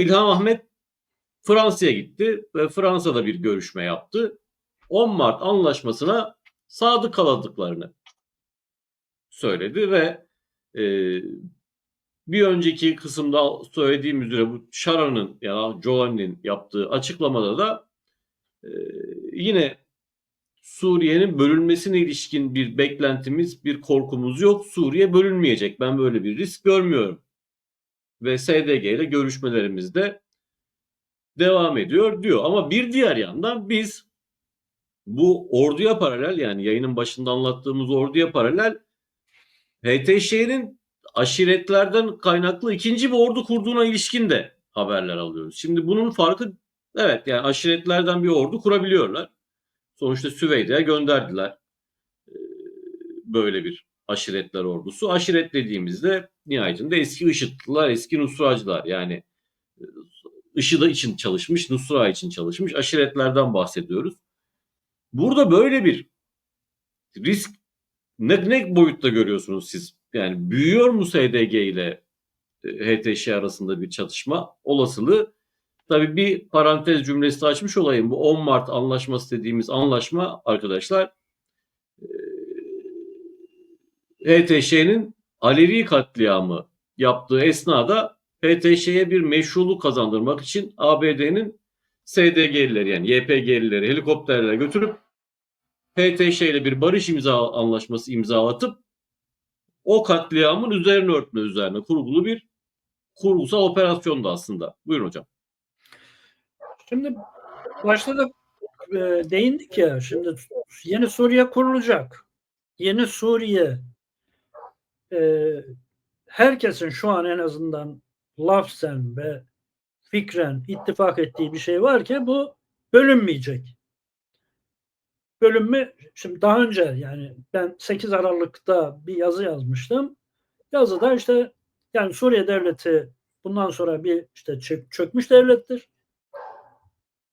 İlham Ahmet Fransa'ya gitti ve Fransa'da bir görüşme yaptı. 10 Mart anlaşmasına sadık kaladıklarını söyledi ve e, bir önceki kısımda söylediğim üzere bu Sharon'ın ya da Giovanni'nin yaptığı açıklamada da e, yine Suriye'nin bölünmesine ilişkin bir beklentimiz, bir korkumuz yok. Suriye bölünmeyecek. Ben böyle bir risk görmüyorum. Ve SDG ile görüşmelerimiz de devam ediyor diyor. Ama bir diğer yandan biz bu orduya paralel yani yayının başında anlattığımız orduya paralel HTŞ'nin aşiretlerden kaynaklı ikinci bir ordu kurduğuna ilişkin de haberler alıyoruz. Şimdi bunun farkı evet yani aşiretlerden bir ordu kurabiliyorlar. Sonuçta Süveyde'ye gönderdiler böyle bir aşiretler ordusu. Aşiret dediğimizde nihayetinde eski IŞİD'liler, eski Nusracılar yani e, IŞİD'e için çalışmış, Nusra için çalışmış aşiretlerden bahsediyoruz. Burada böyle bir risk ne, ne boyutta görüyorsunuz siz? Yani büyüyor mu SDG ile e, HTŞ arasında bir çatışma olasılığı? Tabii bir parantez cümlesi açmış olayım. Bu 10 Mart anlaşması dediğimiz anlaşma arkadaşlar e, HTŞ'nin Alevi katliamı yaptığı esnada HTŞ'ye bir meşruluk kazandırmak için ABD'nin SDG'lileri yani YPG'lileri helikopterlere götürüp HTŞ ile bir barış imza anlaşması imzalatıp o katliamın üzerine örtme üzerine kurgulu bir kurgusal operasyondu aslında. Buyurun hocam. Şimdi başta da e, değindik ya şimdi yeni Suriye kurulacak. Yeni Suriye e, herkesin şu an en azından lafzen ve fikren ittifak ettiği bir şey var ki bu bölünmeyecek. Bölünme şimdi daha önce yani ben 8 Aralık'ta bir yazı yazmıştım. Yazıda işte yani Suriye devleti bundan sonra bir işte çökmüş devlettir.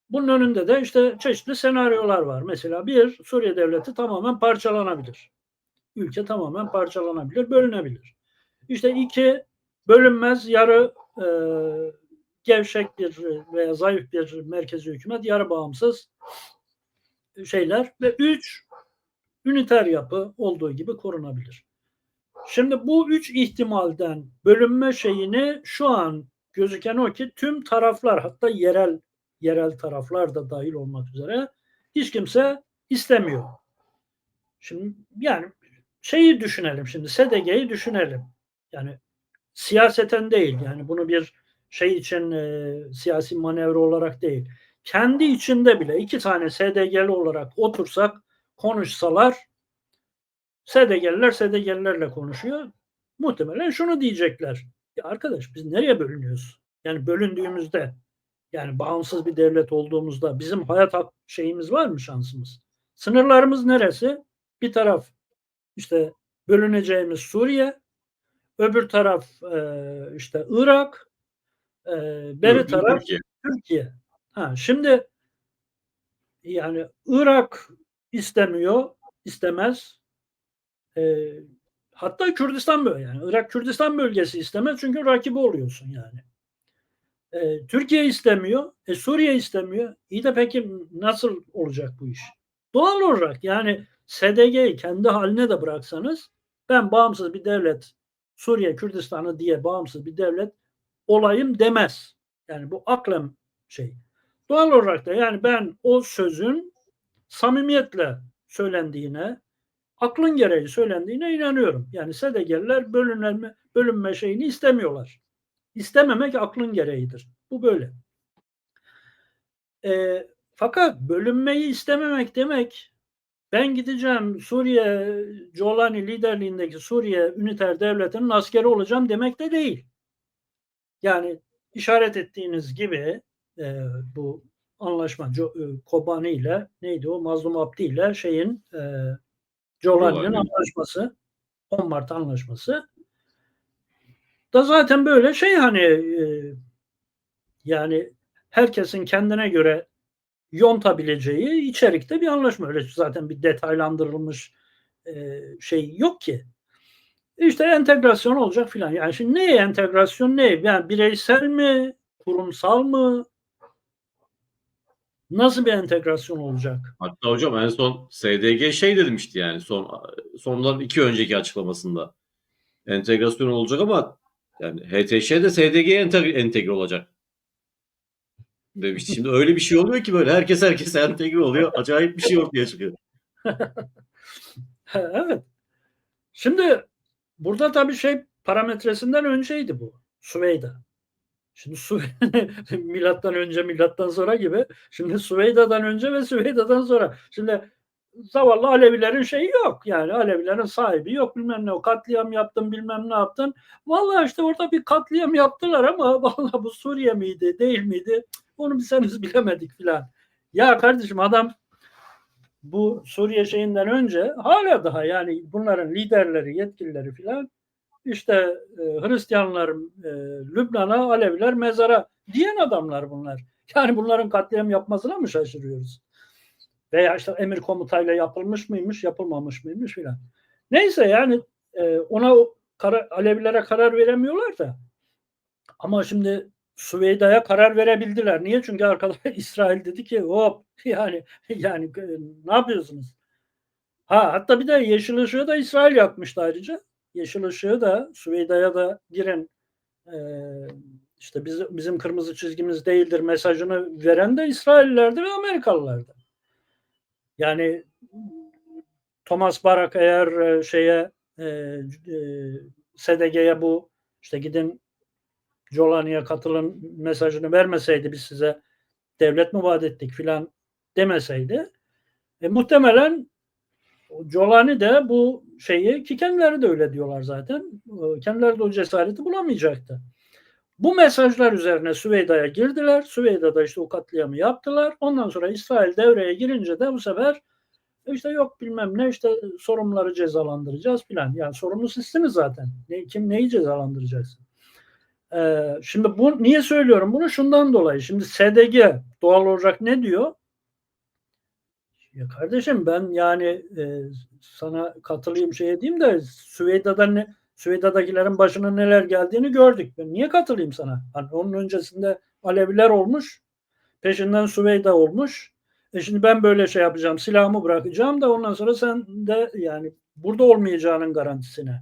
Bunun önünde de işte çeşitli senaryolar var. Mesela bir Suriye devleti tamamen parçalanabilir. Ülke tamamen parçalanabilir, bölünebilir. İşte iki bölünmez yarı e, gevşek bir veya zayıf bir merkezi hükümet, yarı bağımsız şeyler ve üç üniter yapı olduğu gibi korunabilir. Şimdi bu üç ihtimalden bölünme şeyini şu an gözüken o ki tüm taraflar hatta yerel yerel taraflar da dahil olmak üzere hiç kimse istemiyor. Şimdi yani şeyi düşünelim şimdi SDG'yi düşünelim. Yani siyaseten değil yani bunu bir şey için e, siyasi manevra olarak değil. Kendi içinde bile iki tane SDG'li olarak otursak konuşsalar SDG'liler SDG'lilerle konuşuyor. Muhtemelen şunu diyecekler. Ya arkadaş biz nereye bölünüyoruz? Yani bölündüğümüzde yani bağımsız bir devlet olduğumuzda bizim hayat şeyimiz var mı şansımız? Sınırlarımız neresi? Bir taraf işte bölüneceğimiz Suriye, öbür taraf e, işte Irak, e, beri Türkiye. taraf Türkiye. Ha, şimdi yani Irak istemiyor, istemez. E, hatta Kürdistan böyle yani Irak Kürdistan bölgesi istemez çünkü rakibi oluyorsun yani. E, Türkiye istemiyor, e, Suriye istemiyor. İyi de peki nasıl olacak bu iş? Doğal olarak yani SDG'yi kendi haline de bıraksanız ben bağımsız bir devlet Suriye Kürdistan'ı diye bağımsız bir devlet olayım demez. Yani bu aklım şey. Doğal olarak da yani ben o sözün samimiyetle söylendiğine, aklın gereği söylendiğine inanıyorum. Yani SDG'liler bölünme, bölünme şeyini istemiyorlar. İstememek aklın gereğidir. Bu böyle. E, fakat bölünmeyi istememek demek ben gideceğim Suriye Colani liderliğindeki Suriye Üniter Devleti'nin askeri olacağım demek de değil. Yani işaret ettiğiniz gibi e, bu anlaşma e, Kobani ile neydi o Mazlum Abdi ile şeyin e, Colani'nin anlaşması 10 Mart anlaşması da zaten böyle şey hani e, yani herkesin kendine göre yontabileceği içerikte bir anlaşma. Öyle zaten bir detaylandırılmış e, şey yok ki. İşte entegrasyon olacak filan. Yani şimdi ne entegrasyon ne? Yani bireysel mi kurumsal mı? Nasıl bir entegrasyon olacak? Hatta hocam en son SDG şey demişti yani son sondan iki önceki açıklamasında. Entegrasyon olacak ama yani HTŞ de SDG'ye entegre, entegre olacak. Demişti. Şimdi öyle bir şey oluyor ki böyle herkes herkese entegre oluyor. Acayip bir şey ortaya çıkıyor. evet. Şimdi burada tabii şey parametresinden önceydi bu. Süveyda. Şimdi Su milattan önce milattan sonra gibi. Şimdi Süveyda'dan önce ve Süveyda'dan sonra. Şimdi zavallı Alevilerin şeyi yok. Yani Alevilerin sahibi yok bilmem ne. O katliam yaptın bilmem ne yaptın. Vallahi işte orada bir katliam yaptılar ama vallahi bu Suriye miydi değil miydi? Onu biz henüz bilemedik filan. Ya kardeşim adam bu Suriye şeyinden önce hala daha yani bunların liderleri, yetkilileri filan işte e, Hristiyanlar e, Lübnan'a, Aleviler mezara diyen adamlar bunlar. Yani bunların katliam yapmasına mı şaşırıyoruz? Veya işte emir komutayla yapılmış mıymış, yapılmamış mıymış filan. Neyse yani e, ona kara, Alevilere karar veremiyorlar da. Ama şimdi Süveyda'ya karar verebildiler. Niye? Çünkü arkada İsrail dedi ki hop yani yani e, ne yapıyorsunuz? Ha hatta bir de yeşil ışığı da İsrail yapmıştı ayrıca. Yeşil ışığı da Süveyda'ya da girin e, işte biz, bizim kırmızı çizgimiz değildir mesajını veren de İsraillilerdi ve Amerikalılardı. Yani Thomas Barak eğer e, şeye e, e, SDG'ye bu işte gidin Jolani'ye katılın mesajını vermeseydi biz size devlet mi vaat ettik filan demeseydi e, muhtemelen Jolani de bu şeyi ki kendileri de öyle diyorlar zaten. Kendileri de o cesareti bulamayacaktı. Bu mesajlar üzerine Süveyda'ya girdiler. Süveyda'da işte o katliamı yaptılar. Ondan sonra İsrail devreye girince de bu sefer işte yok bilmem ne işte sorumluları cezalandıracağız filan. Yani sorumlu sistemi zaten. Ne, kim neyi cezalandıracaksın? Ee, şimdi bu niye söylüyorum bunu? Şundan dolayı. Şimdi SDG doğal olarak ne diyor? Ya kardeşim ben yani e, sana katılayım şey diyeyim de Süveyda'dan ne, Süveyda'dakilerin başına neler geldiğini gördük. Ben niye katılayım sana? Hani onun öncesinde Aleviler olmuş. Peşinden Süveyda olmuş. E şimdi ben böyle şey yapacağım. Silahımı bırakacağım da ondan sonra sen de yani burada olmayacağının garantisine.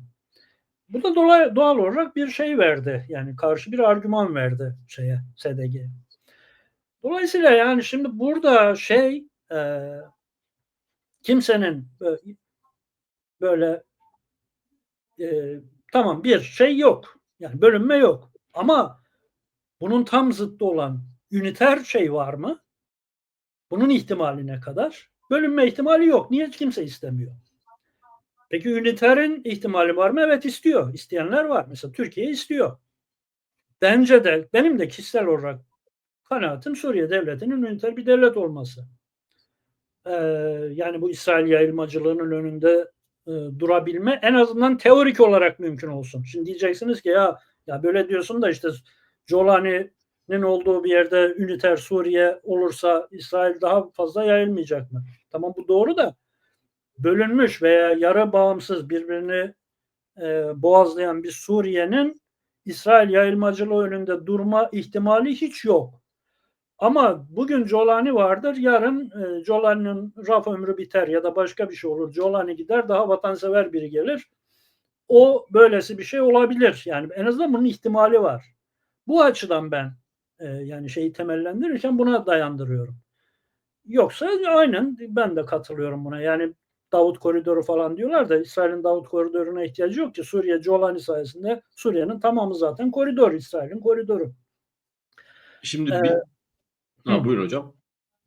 Bu da doğal, doğal olarak bir şey verdi. Yani karşı bir argüman verdi şeye SDG. Dolayısıyla yani şimdi burada şey e, kimsenin böyle e, tamam bir şey yok. Yani bölünme yok. Ama bunun tam zıttı olan üniter şey var mı? Bunun ihtimali ne kadar? Bölünme ihtimali yok. Niye kimse istemiyor? Peki üniterin ihtimali var mı? Evet istiyor. İsteyenler var. Mesela Türkiye istiyor. Bence de benim de kişisel olarak kanaatim Suriye devletinin üniter bir devlet olması. Ee, yani bu İsrail yayılmacılığının önünde e, durabilme en azından teorik olarak mümkün olsun. Şimdi diyeceksiniz ki ya ya böyle diyorsun da işte Jolani'nin olduğu bir yerde üniter Suriye olursa İsrail daha fazla yayılmayacak mı? Tamam bu doğru da bölünmüş veya yarı bağımsız birbirini e, boğazlayan bir Suriye'nin İsrail yayılmacılığı önünde durma ihtimali hiç yok. Ama bugün Jolani vardır, yarın e, Jolani'nin raf ömrü biter ya da başka bir şey olur. Jolani gider, daha vatansever biri gelir. O böylesi bir şey olabilir. Yani en azından bunun ihtimali var. Bu açıdan ben e, yani şeyi temellendirirken buna dayandırıyorum. Yoksa aynen ben de katılıyorum buna. Yani Davut Koridoru falan diyorlar da İsrail'in Davut Koridoruna ihtiyacı yok ki. Suriye Jolani sayesinde Suriye'nin tamamı zaten koridor, İsrail'in koridoru. Şimdi Ee, bir... Ha, hı. buyur hocam.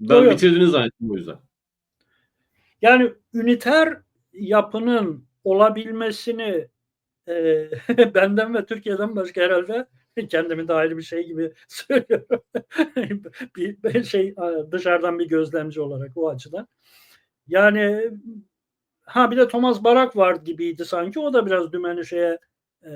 Ben yok. bitirdiniz zannettim o yüzden. Yani üniter yapının olabilmesini e, benden ve Türkiye'den başka herhalde kendimi de ayrı bir şey gibi söylüyorum. bir, bir şey dışarıdan bir gözlemci olarak o açıdan. Yani ha bir de Thomas Barak var gibiydi sanki. O da biraz dümeni şeye e,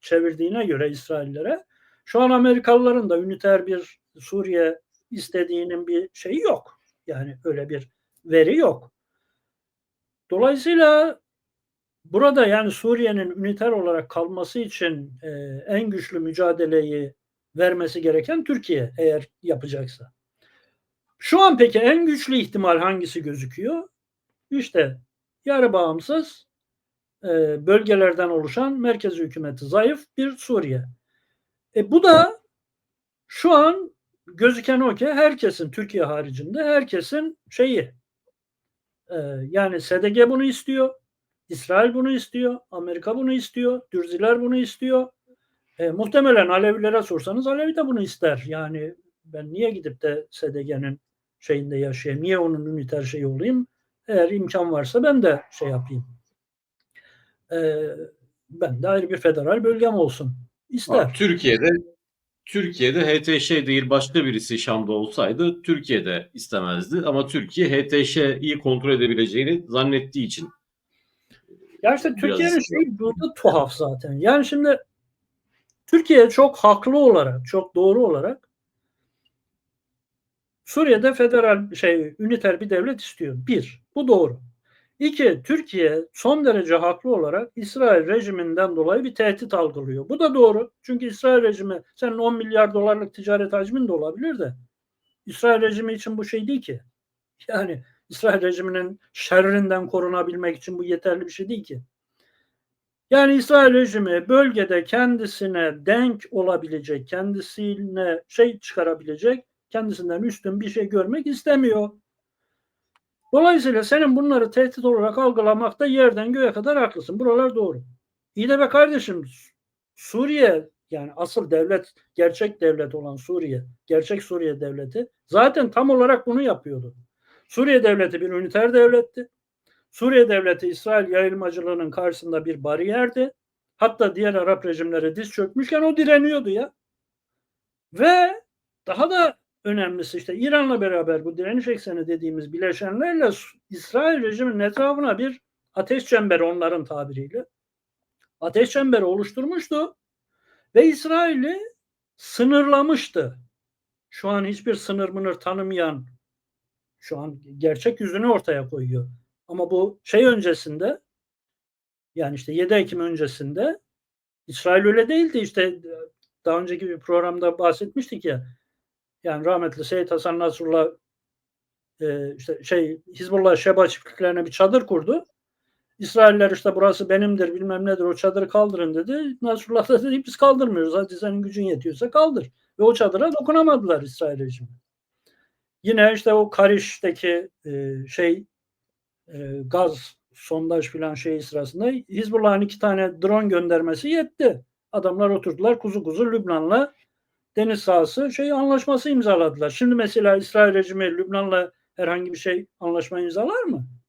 çevirdiğine göre İsraillere. Şu an Amerikalıların da üniter bir Suriye istediğinin bir şeyi yok. Yani öyle bir veri yok. Dolayısıyla burada yani Suriye'nin üniter olarak kalması için e, en güçlü mücadeleyi vermesi gereken Türkiye eğer yapacaksa. Şu an peki en güçlü ihtimal hangisi gözüküyor? İşte yarı bağımsız e, bölgelerden oluşan merkez hükümeti zayıf bir Suriye. E bu da şu an gözüken o ki herkesin Türkiye haricinde herkesin şeyi e, yani SDG bunu istiyor. İsrail bunu istiyor. Amerika bunu istiyor. Dürziler bunu istiyor. E, muhtemelen Alevilere sorsanız Alevi de bunu ister. Yani ben niye gidip de SDG'nin şeyinde yaşayayım? Niye onun üniter şeyi olayım? Eğer imkan varsa ben de şey yapayım. E, ben de ayrı bir federal bölgem olsun. İster. Ama Türkiye'de Türkiye'de HTŞ değil başka birisi Şam'da olsaydı Türkiye'de istemezdi ama Türkiye HTŞ'yi kontrol edebileceğini zannettiği için Ya işte Türkiye'nin şeyi burada tuhaf zaten. Yani şimdi Türkiye çok haklı olarak, çok doğru olarak Suriye'de federal şey üniter bir devlet istiyor. Bir, bu doğru. İki, Türkiye son derece haklı olarak İsrail rejiminden dolayı bir tehdit algılıyor. Bu da doğru. Çünkü İsrail rejimi senin 10 milyar dolarlık ticaret hacmin de olabilir de İsrail rejimi için bu şey değil ki. Yani İsrail rejiminin şerrinden korunabilmek için bu yeterli bir şey değil ki. Yani İsrail rejimi bölgede kendisine denk olabilecek, kendisine şey çıkarabilecek, kendisinden üstün bir şey görmek istemiyor. Dolayısıyla senin bunları tehdit olarak algılamakta yerden göğe kadar haklısın. Buralar doğru. İyi de be kardeşim Suriye yani asıl devlet, gerçek devlet olan Suriye, gerçek Suriye devleti zaten tam olarak bunu yapıyordu. Suriye devleti bir üniter devletti. Suriye devleti İsrail yayılmacılığının karşısında bir bariyerdi. Hatta diğer Arap rejimleri diz çökmüşken o direniyordu ya. Ve daha da önemlisi işte İran'la beraber bu direniş ekseni dediğimiz bileşenlerle İsrail rejiminin etrafına bir ateş çemberi onların tabiriyle ateş çemberi oluşturmuştu ve İsrail'i sınırlamıştı. Şu an hiçbir sınır mınır tanımayan şu an gerçek yüzünü ortaya koyuyor. Ama bu şey öncesinde yani işte 7 Ekim öncesinde İsrail öyle değildi. İşte daha önceki bir programda bahsetmiştik ya. Yani rahmetli Seyit Hasan Nasrullah e, işte şey Hizbullah Şeba çiftliklerine bir çadır kurdu. İsrailler işte burası benimdir bilmem nedir o çadırı kaldırın dedi. Nasrullah da dedi biz kaldırmıyoruz. Hadi senin gücün yetiyorsa kaldır. Ve o çadıra dokunamadılar İsrail rejimi. Yine işte o Kariş'teki e, şey e, gaz sondaj filan şey sırasında Hizbullah'ın iki tane drone göndermesi yetti. Adamlar oturdular kuzu kuzu Lübnan'la deniz sahası şey anlaşması imzaladılar. Şimdi mesela İsrail rejimi Lübnan'la herhangi bir şey anlaşma imzalar mı?